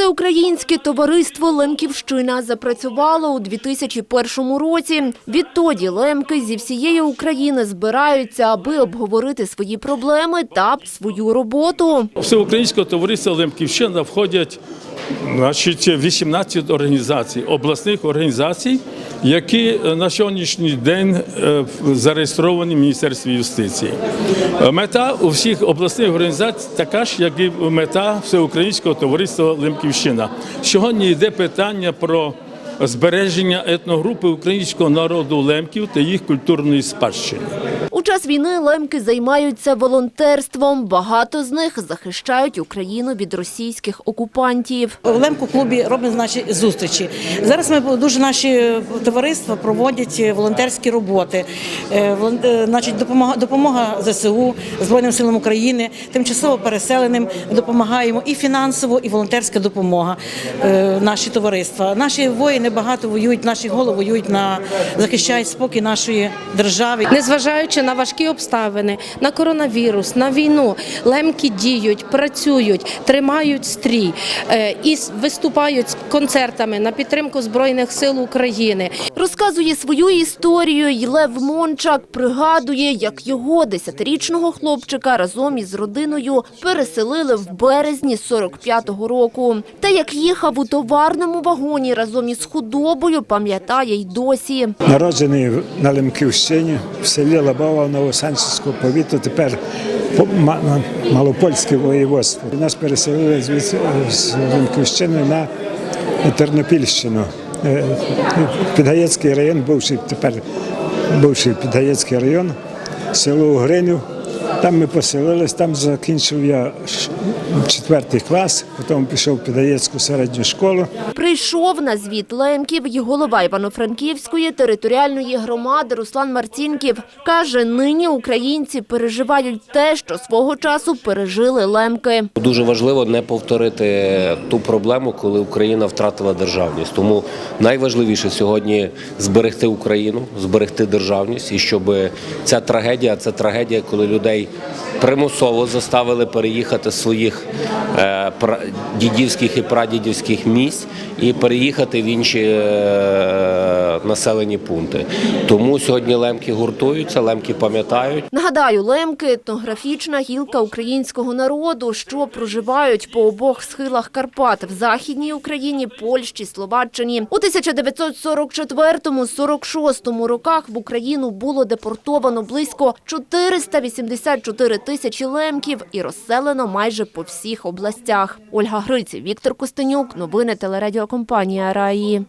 Всеукраїнське товариство Лемківщина запрацювало у 2001 році. Відтоді лемки зі всієї України збираються, аби обговорити свої проблеми та свою роботу. Всеукраїнського товариства Лемківщина входять значить, 18 організацій, обласних організацій, які на сьогоднішній день е, зареєстровані в Міністерстві юстиції. Мета у всіх обласних організацій така ж, як і мета Всеукраїнського товариства Лемківщина. Сьогодні йде питання про збереження етногрупи українського народу лемків та їх культурної спадщини. У час війни лемки займаються волонтерством. Багато з них захищають Україну від російських окупантів. В Лемку клубі робимо наші зустрічі. Зараз ми дуже наші товариства проводять волонтерські роботи. Е, е, Значить, допомога, допомога ЗСУ Збройним силам України, тимчасово переселеним допомагаємо і фінансово, і волонтерська допомога. е, Наші товариства. Наші воїни багато воюють, наші голови воюють на захищають спокій нашої держави. Незважаючи на важкі обставини, на коронавірус, на війну, лемки діють, працюють, тримають стрій е, і виступають з концертами на підтримку Збройних сил України. Розказує свою історію й Лев Мончак пригадує, як його десятирічного хлопчика разом із родиною переселили в березні 45-го року. Та як їхав у товарному вагоні разом із худобою, пам'ятає й досі. Народжений на Лемківщині в селі Лабова Новосанчівського повіту, тепер по- Малопольське воєводство. Нас переселили е, з Лемківщини на Тернопільщину. Е, Підгаєцький район, бувший тепер бувший Підгаєцький район, село Угринів. Там ми поселились, там закінчив я четвертий клас, потім пішов в Підгаєцьку середню школу. Прийшов на звіт лемків і голова Івано-Франківської територіальної громади Руслан Марцінків. Каже, нині українці переживають те, що свого часу пережили лемки. Дуже важливо не повторити ту проблему, коли Україна втратила державність. Тому найважливіше сьогодні зберегти Україну, зберегти державність, і щоб ця трагедія, це трагедія, коли людей примусово заставили переїхати своїх е, дідівських і прадідівських місць і переїхати в інші е, населені пункти. Тому сьогодні лемки гуртуються, лемки пам'ятають. Нагадаю, лемки – етнографічна гілка українського народу, що проживають по обох схилах Карпат в Західній Україні, Польщі, Словаччині. У 1944-46 роках в Україну було депортовано близько 484 тисячі лемків і розселено майже по всіх областях. Ольга Гриць, Віктор Костенюк. Новини телерадіокомпанія «Раї».